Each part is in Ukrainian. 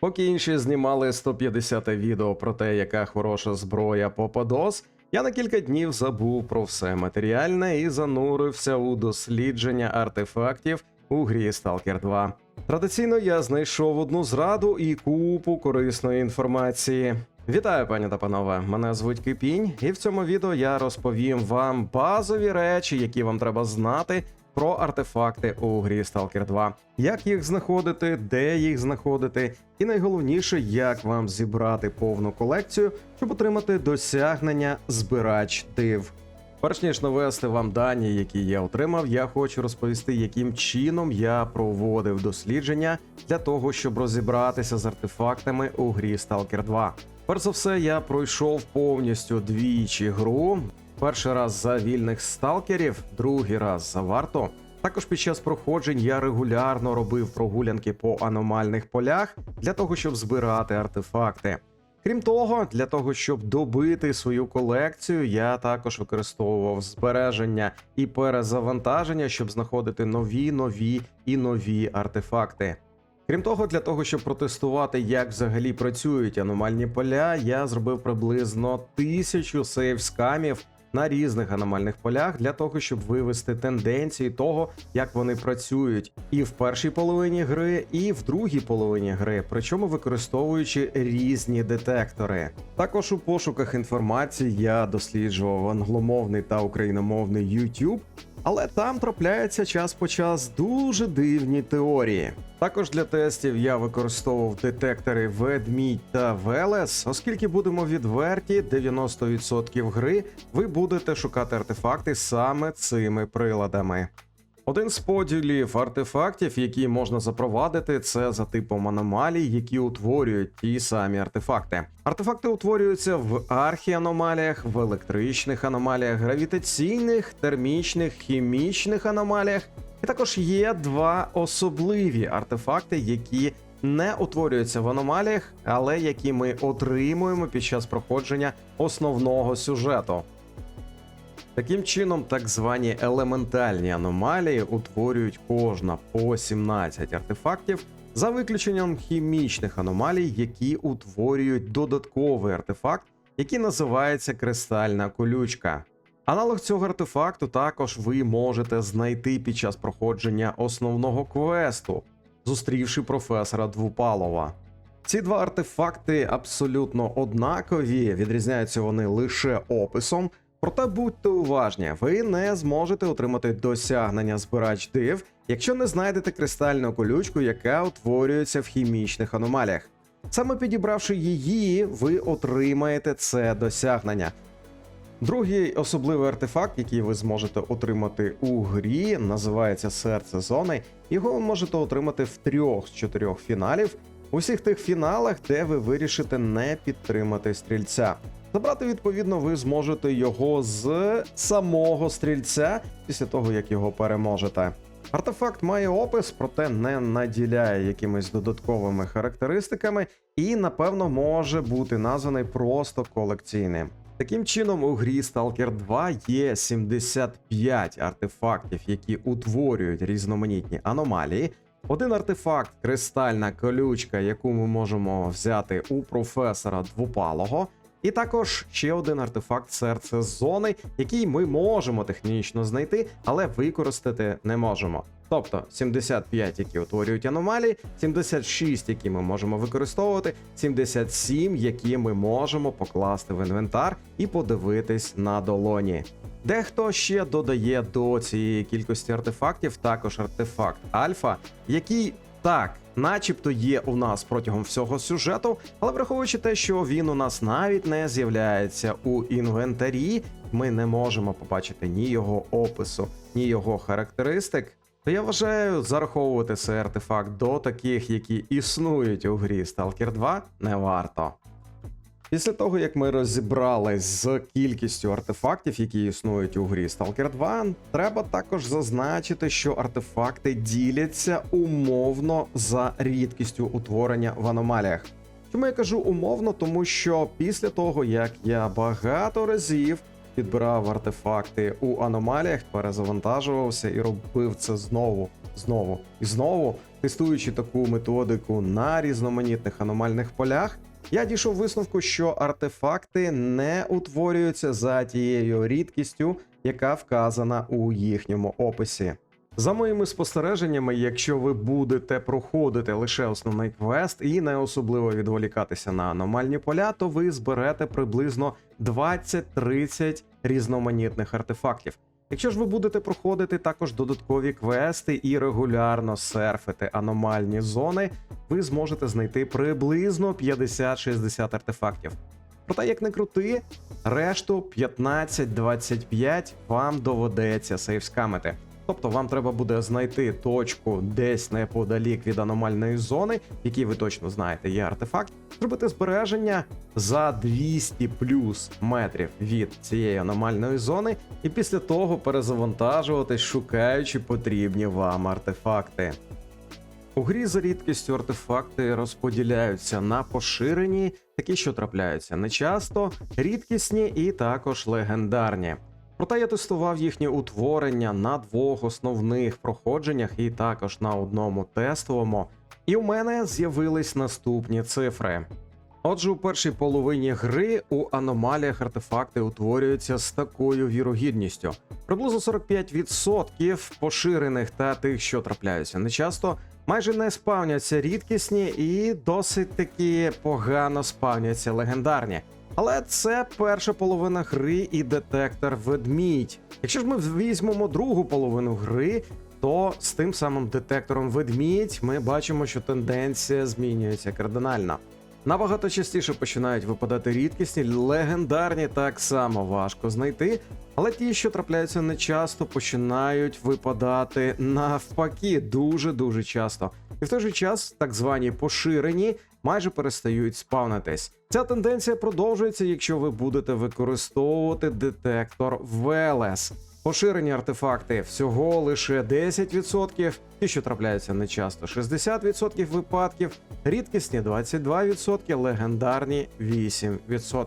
Поки інші знімали 150 відео про те, яка хороша зброя Попадос, я на кілька днів забув про все матеріальне і занурився у дослідження артефактів у грі Stalker 2. Традиційно я знайшов одну зраду і купу корисної інформації. Вітаю, пані та панове! Мене звуть Кипінь, і в цьому відео я розповім вам базові речі, які вам треба знати про артефакти у грі Stalker 2, як їх знаходити, де їх знаходити, і найголовніше, як вам зібрати повну колекцію, щоб отримати досягнення збирач див. Перш ніж навести вам дані, які я отримав, я хочу розповісти, яким чином я проводив дослідження для того, щоб розібратися з артефактами у грі Stalker 2. Перш за все, я пройшов повністю двічі гру. Перший раз за вільних сталкерів, другий раз за варту. Також під час проходжень я регулярно робив прогулянки по аномальних полях для того, щоб збирати артефакти. Крім того, для того, щоб добити свою колекцію, я також використовував збереження і перезавантаження, щоб знаходити нові, нові і нові артефакти. Крім того, для того, щоб протестувати, як взагалі працюють аномальні поля, я зробив приблизно тисячу сейф-скамів на різних аномальних полях для того, щоб вивести тенденції того, як вони працюють, і в першій половині гри, і в другій половині гри, причому використовуючи різні детектори. Також у пошуках інформації я досліджував англомовний та україномовний YouTube, але там трапляється час по час дуже дивні теорії. Також для тестів я використовував детектори ведмідь та Велес, оскільки будемо відверті, 90% гри ви будете шукати артефакти саме цими приладами. Один з поділів артефактів, які можна запровадити, це за типом аномалій, які утворюють ті самі артефакти. Артефакти утворюються в архіаномаліях, в електричних аномаліях, гравітаційних, термічних, хімічних аномаліях. І також є два особливі артефакти, які не утворюються в аномаліях, але які ми отримуємо під час проходження основного сюжету. Таким чином, так звані елементальні аномалії утворюють кожна по 17 артефактів, за виключенням хімічних аномалій, які утворюють додатковий артефакт, який називається кристальна колючка. Аналог цього артефакту також ви можете знайти під час проходження основного квесту, зустрівши професора Двупалова. Ці два артефакти абсолютно однакові, відрізняються вони лише описом. Проте будьте уважні, ви не зможете отримати досягнення збирач див, якщо не знайдете кристальну колючку, яка утворюється в хімічних аномаліях. Саме підібравши її, ви отримаєте це досягнення. Другий особливий артефакт, який ви зможете отримати у грі, називається серце зони. Його ви можете отримати в трьох з чотирьох фіналів. У всіх тих фіналах, де ви вирішите не підтримати стрільця. Забрати, відповідно, ви зможете його з самого стрільця після того, як його переможете. Артефакт має опис, проте не наділяє якимись додатковими характеристиками і, напевно, може бути названий просто колекційним. Таким чином, у грі Stalker 2 є 75 артефактів, які утворюють різноманітні аномалії. Один артефакт кристальна колючка, яку ми можемо взяти у професора Двупалого. І також ще один артефакт серце зони, який ми можемо технічно знайти, але використати не можемо. Тобто 75, які утворюють аномалії, 76, які ми можемо використовувати, 77, які ми можемо покласти в інвентар і подивитись на долоні. Дехто ще додає до цієї кількості артефактів також артефакт Альфа, який так, начебто є у нас протягом всього сюжету, але враховуючи те, що він у нас навіть не з'являється у інвентарі, ми не можемо побачити ні його опису, ні його характеристик. То я вважаю, зараховувати цей артефакт до таких, які існують у грі Stalker 2, не варто. Після того, як ми розібрались з кількістю артефактів, які існують у грі Stalker 2, треба також зазначити, що артефакти діляться умовно за рідкістю утворення в аномаліях. Чому я кажу умовно, тому що після того, як я багато разів підбирав артефакти у аномаліях, перезавантажувався і робив це знову, знову і знову, Тестуючи таку методику на різноманітних аномальних полях, я дійшов висновку, що артефакти не утворюються за тією рідкістю, яка вказана у їхньому описі. За моїми спостереженнями, якщо ви будете проходити лише основний квест і не особливо відволікатися на аномальні поля, то ви зберете приблизно 20-30 різноманітних артефактів. Якщо ж ви будете проходити також додаткові квести і регулярно серфити аномальні зони, ви зможете знайти приблизно 50-60 артефактів. Проте, як не крути, решту 15-25 вам доведеться сейвскамити. Тобто вам треба буде знайти точку десь неподалік від аномальної зони, в ви точно знаєте, є артефакт, зробити збереження за 200 плюс метрів від цієї аномальної зони, і після того перезавантажуватись, шукаючи потрібні вам артефакти. У грі за рідкістю артефакти розподіляються на поширені, такі, що трапляються нечасто, рідкісні і також легендарні. Проте я тестував їхнє утворення на двох основних проходженнях і також на одному тестовому, і у мене з'явились наступні цифри. Отже, у першій половині гри у аномаліях артефакти утворюються з такою вірогідністю. Приблизно 45% поширених та тих, що трапляються нечасто, майже не спавняться рідкісні і досить таки погано спавняться легендарні. Але це перша половина гри і детектор ведмідь. Якщо ж ми візьмемо другу половину гри, то з тим самим детектором ведмідь ми бачимо, що тенденція змінюється кардинально. Набагато частіше починають випадати рідкісні, легендарні так само важко знайти, але ті, що трапляються нечасто, починають випадати навпаки дуже дуже часто. І в той же час так звані поширені майже перестають спавнитись. Ця тенденція продовжується, якщо ви будете використовувати детектор Велес. Поширені артефакти всього лише 10%, ті, що трапляються нечасто 60% випадків, рідкісні 22%, легендарні 8%.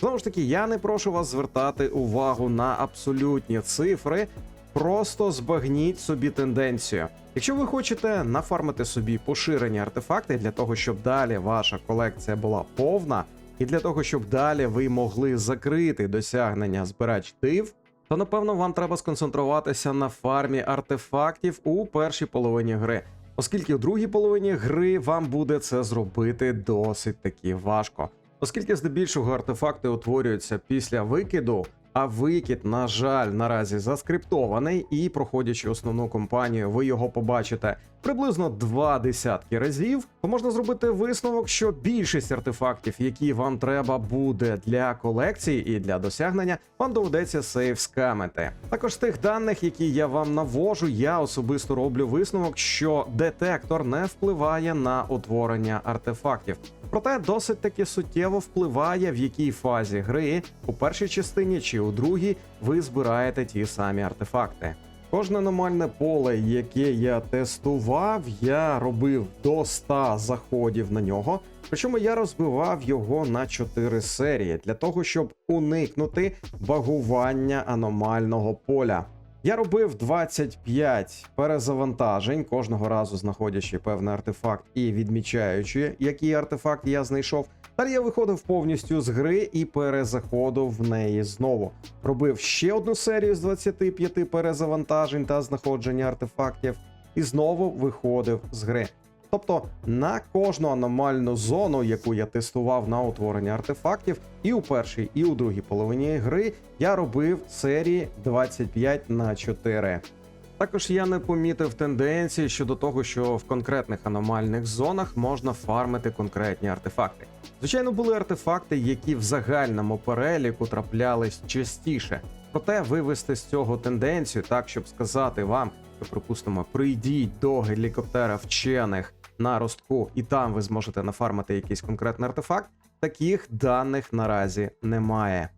Знову ж таки, я не прошу вас звертати увагу на абсолютні цифри, просто збагніть собі тенденцію. Якщо ви хочете нафармити собі поширені артефакти для того, щоб далі ваша колекція була повна, і для того, щоб далі ви могли закрити досягнення збирач див, то напевно вам треба сконцентруватися на фармі артефактів у першій половині гри, оскільки в другій половині гри вам буде це зробити досить таки важко. Оскільки здебільшого артефакти утворюються після викиду, а викид, на жаль, наразі заскриптований, і проходячи основну кампанію, ви його побачите приблизно два десятки разів, то можна зробити висновок, що більшість артефактів, які вам треба буде для колекції і для досягнення, вам доведеться сейв скамити. Також з тих даних, які я вам навожу, я особисто роблю висновок, що детектор не впливає на утворення артефактів. Проте досить таки суттєво впливає, в якій фазі гри у першій частині чи у другій ви збираєте ті самі артефакти. Кожне аномальне поле, яке я тестував, я робив до 100 заходів на нього. Причому я розбивав його на 4 серії для того, щоб уникнути багування аномального поля. Я робив 25 перезавантажень, кожного разу знаходячи певний артефакт і відмічаючи, який артефакт я знайшов. Далі я виходив повністю з гри і перезаходив в неї знову. Робив ще одну серію з 25 перезавантажень та знаходження артефактів, і знову виходив з гри. Тобто на кожну аномальну зону, яку я тестував на утворення артефактів, і у першій, і у другій половині гри я робив серії 25 на 4. Також я не помітив тенденції щодо того, що в конкретних аномальних зонах можна фармити конкретні артефакти. Звичайно, були артефакти, які в загальному переліку траплялись частіше. Проте вивести з цього тенденцію, так щоб сказати вам, що, припустимо, прийдіть до гелікоптера вчених на ростку, і там ви зможете нафармити якийсь конкретний артефакт. Таких даних наразі немає.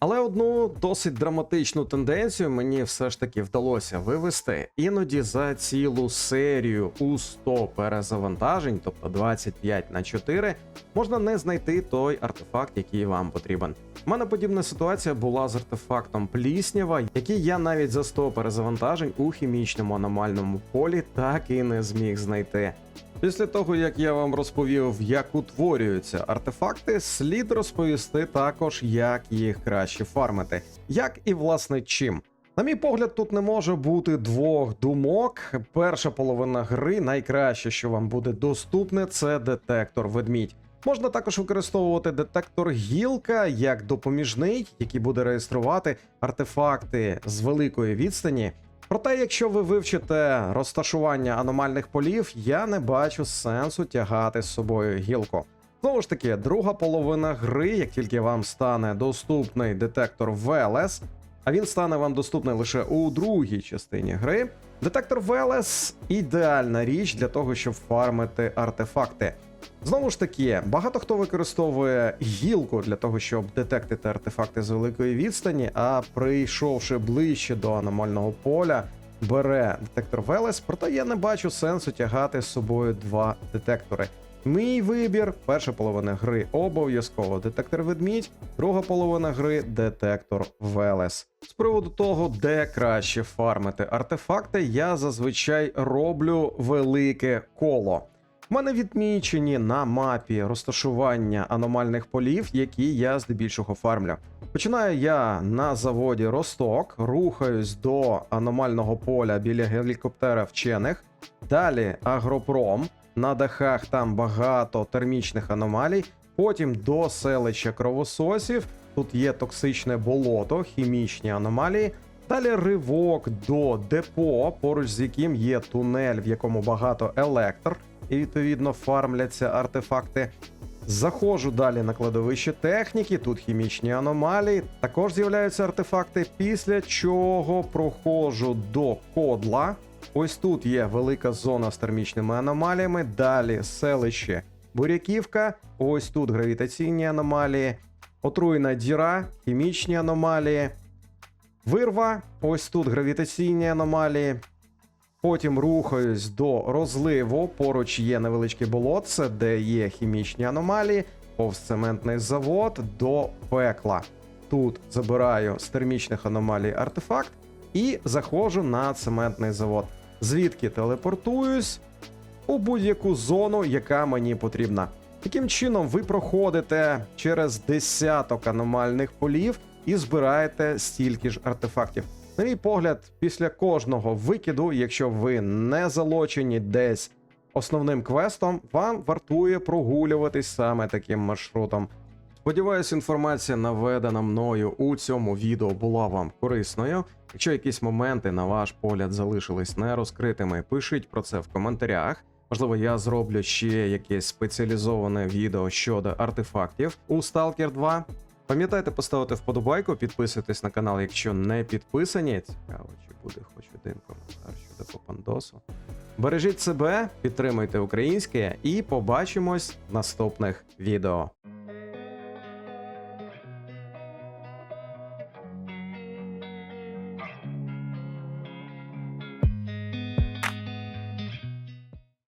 Але одну досить драматичну тенденцію мені все ж таки вдалося вивести. Іноді за цілу серію у 100 перезавантажень, тобто 25 на 4, можна не знайти той артефакт, який вам потрібен. У мене подібна ситуація була з артефактом Пліснява, який я навіть за 100 перезавантажень у хімічному аномальному полі так і не зміг знайти. Після того, як я вам розповів, як утворюються артефакти, слід розповісти також, як їх краще фармити, як і власне чим. На мій погляд, тут не може бути двох думок. Перша половина гри, найкраще, що вам буде доступне, це детектор ведмідь. Можна також використовувати детектор гілка як допоміжний, який буде реєструвати артефакти з великої відстані. Проте, якщо ви вивчите розташування аномальних полів, я не бачу сенсу тягати з собою гілку. Знову ж таки, друга половина гри, як тільки вам стане доступний детектор Велес, а він стане вам доступний лише у другій частині гри. Детектор Велес ідеальна річ для того, щоб фармити артефакти. Знову ж таки, багато хто використовує гілку для того, щоб детектити артефакти з великої відстані, а прийшовши ближче до аномального поля, бере детектор Велес, проте я не бачу сенсу тягати з собою два детектори. Мій вибір, перша половина гри обов'язково детектор ведмідь, друга половина гри детектор Велес. З приводу того, де краще фармити артефакти, я зазвичай роблю велике коло. У мене відмічені на мапі розташування аномальних полів, які я здебільшого фармлю. Починаю я на заводі Росток, рухаюсь до аномального поля біля гелікоптера вчених. Далі Агропром. На дахах там багато термічних аномалій. Потім до селища кровососів. Тут є токсичне болото, хімічні аномалії. Далі ривок до депо, поруч з яким є тунель, в якому багато електр, і відповідно фармляться артефакти. Заходжу далі на кладовище техніки, тут хімічні аномалії. Також з'являються артефакти, після чого проходжу до кодла. Ось тут є велика зона з термічними аномаліями. Далі селище Буряківка. Ось тут гравітаційні аномалії, отруєна діра, хімічні аномалії. Вирва, ось тут гравітаційні аномалії. Потім рухаюсь до розливу. Поруч є невеличке болотце, де є хімічні аномалії, повз цементний завод до пекла. Тут забираю з термічних аномалій артефакт і заходжу на цементний завод. Звідки телепортуюсь у будь-яку зону, яка мені потрібна. Таким чином, ви проходите через десяток аномальних полів і збираєте стільки ж артефактів. На мій погляд, після кожного викиду, якщо ви не залочені десь основним квестом, вам вартує прогулюватись саме таким маршрутом. Сподіваюсь, інформація, наведена мною у цьому відео, була вам корисною. Якщо якісь моменти, на ваш погляд, залишились нерозкритими, пишіть про це в коментарях. Можливо, я зроблю ще якесь спеціалізоване відео щодо артефактів у Stalker 2. Пам'ятайте поставити вподобайку, підписуйтесь на канал, якщо не підписані. Цікаво, чи буде хоч один коментар щодо Попандосу. Бережіть себе, підтримуйте українське і побачимось в наступних відео.